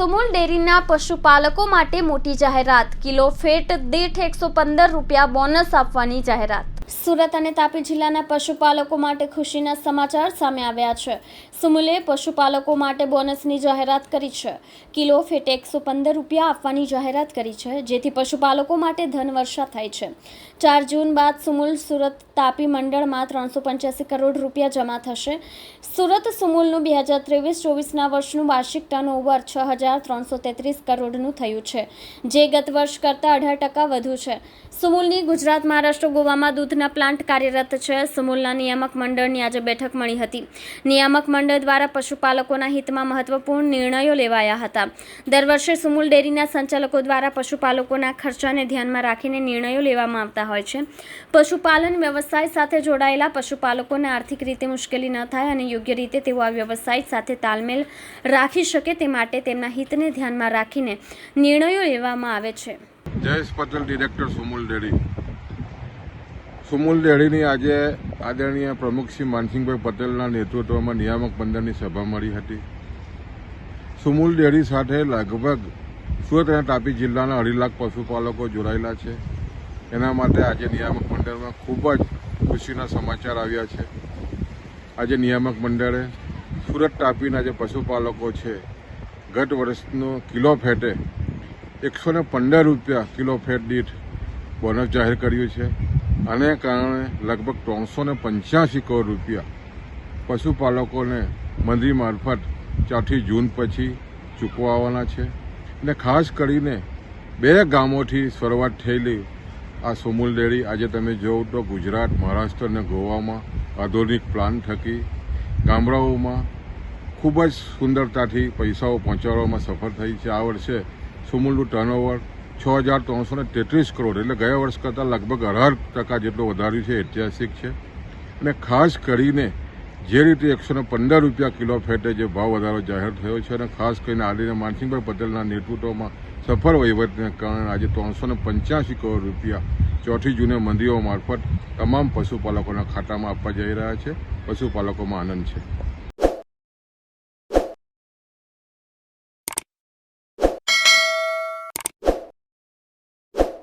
સુમુલ ડેરીના પશુપાલકો માટે મોટી જાહેરાત. કિલો ફેટ દીઠ એકસો પંદર રૂપિયા બોનસ આપવાની જાહેરાત. સુરત અને તાપી જિલ્લાના પશુપાલકો માટે ખુશીના સમાચાર સામે આવ્યા છે. સુમુલે પશુપાલકો માટે બોનસની જાહેરાત કરી છે. કિલો ફેટે એકસો પંદર રૂપિયા આપવાની જાહેરાત કરી છે, જેથી પશુપાલકો માટે ધન વર્ષા થાય છે. ચાર જૂન બાદ સુમુલ સુરત તાપી મંડળમાં ત્રણસો પંચ્યાસી કરોડ રૂપિયા જમા થશે. સુરત સુમુલનું બે હજાર ત્રેવીસ ચોવીસના વર્ષનું વાર્ષિક ટર્નઓવર છ હજાર ત્રણસો તેત્રીસ કરોડનું થયું છે, જે ગત વર્ષ કરતાં અઢાર ટકા વધુ છે. સુમુલની ગુજરાત, મહારાષ્ટ્ર, ગોવામાં દૂધના પ્લાન્ટ કાર્યરત છે. સુમુલના નિયામક મંડળની આજે બેઠક મળી હતી. નિયામક મંડળ દ્વારા પશુપાલકોના હિતમાં મહત્વપૂર્ણ નિર્ણયો લેવાયા હતા. દર વર્ષે સુમુલ ડેરીના સંચાલકો દ્વારા પશુપાલકોના ખર્ચાને ધ્યાનમાં રાખીને નિર્ણયો લેવામાં આવતા હોય છે. પશુપાલન વ્યવસાય સાથે જોડાયેલા પશુપાલકોને આર્થિક રીતે મુશ્કેલી ન થાય અને યોગ્ય રીતે તેઓ આ વ્યવસાય સાથે તાલમેલ રાખી શકે તે માટે તેમના હિતને ધ્યાનમાં રાખીને નિર્ણયો લેવામાં આવે છે. Jayesh Patel, director Sumul dairy. Sumul ડેરીની આજે આદરણીય પ્રમુખ શ્રી માનસિંહભાઈ પટેલના નેતૃત્વમાં નિયામક મંડળની સભા મળી હતી. સુમુલ ડેરી સાથે લગભગ સુરત અને તાપી જિલ્લાના અઢી લાખ પશુપાલકો જોડાયેલા છે. એના માટે આજે નિયામક મંડળમાં ખૂબ જ ખુશીના સમાચાર આવ્યા છે. આજે નિયામક મંડળે સુરત તાપીના જે પશુપાલકો છે, ગત વર્ષનો કિલો ફેટે એકસો પંદર રૂપિયા કિલો ફેટ દીઠ બોનસ જાહેર કર્યું છે. આને કારણે લગભગ ત્રણસો ને પંચ્યાસી કરોડ રૂપિયા પશુપાલકોને મંત્રી મારફત ચોથી જૂન પછી ચૂકવવાના છે. અને ખાસ કરીને બે ગામોથી શરૂઆત થયેલી આ સોમુલ ડેરી આજે તમે જોવો તો ગુજરાત, મહારાષ્ટ્ર અને ગોવામાં આધુનિક પ્લાન થકી ગામડાઓમાં ખૂબ જ સુંદરતાથી પૈસાઓ પહોંચાડવામાં સફળ થઈ છે. આ વર્ષે સુમુલનું ટર્નઓવર છ હજાર ત્રણસો ને તેત્રીસ કરોડ, એટલે ગયા વર્ષ કરતાં લગભગ અઢાર ટકા જેટલો વધાર્યું છે ઐતિહાસિક છે. અને ખાસ કરીને જે રીતે એકસો ને પંદર રૂપિયા કિલો ફેટે જે ભાવ વધારો જાહેર થયો છે અને ખાસ કરીને આદિને માનસિંહભાઈ પટેલના નેતૃત્વમાં સફળ વહીવટને કારણે આજે ત્રણસો ને પંચ્યાસી કરોડ રૂપિયા ચોથી જૂને મંદિરો મારફત તમામ પશુપાલકોના ખાતામાં આપવા જઈ રહ્યા છે. પશુપાલકોમાં આનંદ છે.